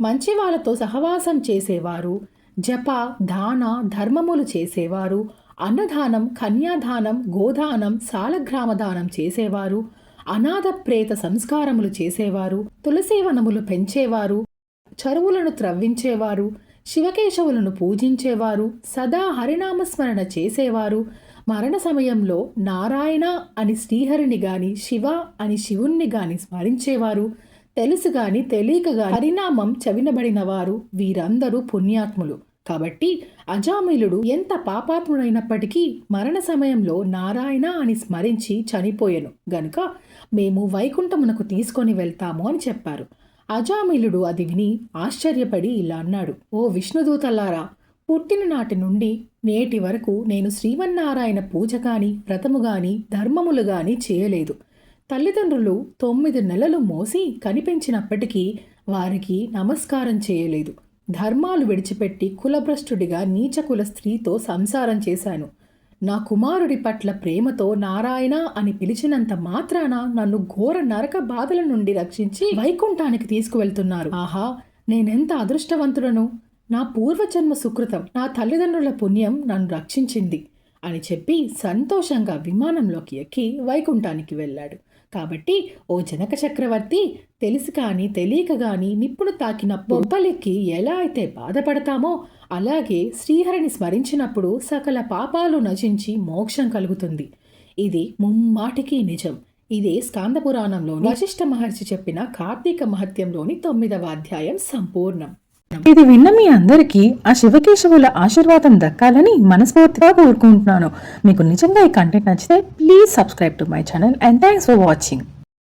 మంచి వాళ్ళతో సహవాసం చేసేవారు. జప దాన ధర్మములు చేసేవారు. అన్నదానం కన్యాదానం గోదానం సాలగ్రామదానం చేసేవారు. అనాథ ప్రేత సంస్కారములు చేసేవారు. తులసీవనములు పెంచేవారు. చరువులను త్రవ్వించేవారు. శివకేశవులను పూజించేవారు. సదా హరినామస్మరణ చేసేవారు. మరణ సమయంలో నారాయణ అని శ్రీహరిని గాని శివ అని శివుణ్ణి గాని స్మరించేవారు. తెలుసు గాని తెలియక పరిణామం హరినామం చవినబడిన వారు వీరందరూ పుణ్యాత్ములు. కాబట్టి అజామిలుడు ఎంత పాపాత్ముడైనప్పటికీ మరణ సమయంలో నారాయణ అని స్మరించి చనిపోయెను. గనుక మేము వైకుంఠమునకు తీసుకొని వెళ్తాము అని చెప్పారు. అజామిలుడు అది విని ఆశ్చర్యపడి ఇలా అన్నాడు. ఓ విష్ణుదూతల్లారా పుట్టిన నాటి నుండి నేటి వరకు నేను శ్రీమన్నారాయణ పూజ కానీ వ్రతము కానీ ధర్మములు కానీ చేయలేదు. తల్లిదండ్రులు తొమ్మిది నెలలు మోసి కనిపించినప్పటికీ వారికి నమస్కారం చేయలేదు. ధర్మాలు విడిచిపెట్టి కులభ్రష్టుడిగా నీచకుల స్త్రీతో సంసారం చేశాను. నా కుమారుడి పట్ల ప్రేమతో నారాయణ అని పిలిచినంత మాత్రాన నన్ను ఘోర నరక బాధల నుండి రక్షించి వైకుంఠానికి తీసుకువెళ్తున్నారు. ఆహా నేనెంత అదృష్టవంతుడను? నా పూర్వజన్మ సుకృతం. నా తల్లిదండ్రుల పుణ్యం నన్ను రక్షించింది. అని చెప్పి సంతోషంగా విమానంలోకి ఎక్కి వైకుంఠానికి వెళ్ళాడు. కాబట్టి ఓ జనక చక్రవర్తి తెలిసి కానీ తెలియక కానీ నిప్పును తాకిన బొబ్బలెక్కి ఎలా అయితే బాధపడతామో అలాగే శ్రీహరిని స్మరించినప్పుడు సకల పాపాలు నశించి మోక్షం కలుగుతుంది. ఇది ముమ్మాటికి నిజం. ఇదే స్కాంద పురాణంలోని వశిష్ఠ మహర్షి చెప్పిన కార్తీక మహత్యంలోని తొమ్మిదవ అధ్యాయం సంపూర్ణం. ఇది విన్న మీ అందరికీ ఆ శివకేశవుల ఆశీర్వాదం దక్కాలని మనస్ఫూర్తిగా కోరుకుంటున్నాను. మీకు నిజంగా ఈ కంటెంట్ నచ్చితే please subscribe to my channel and thanks for watching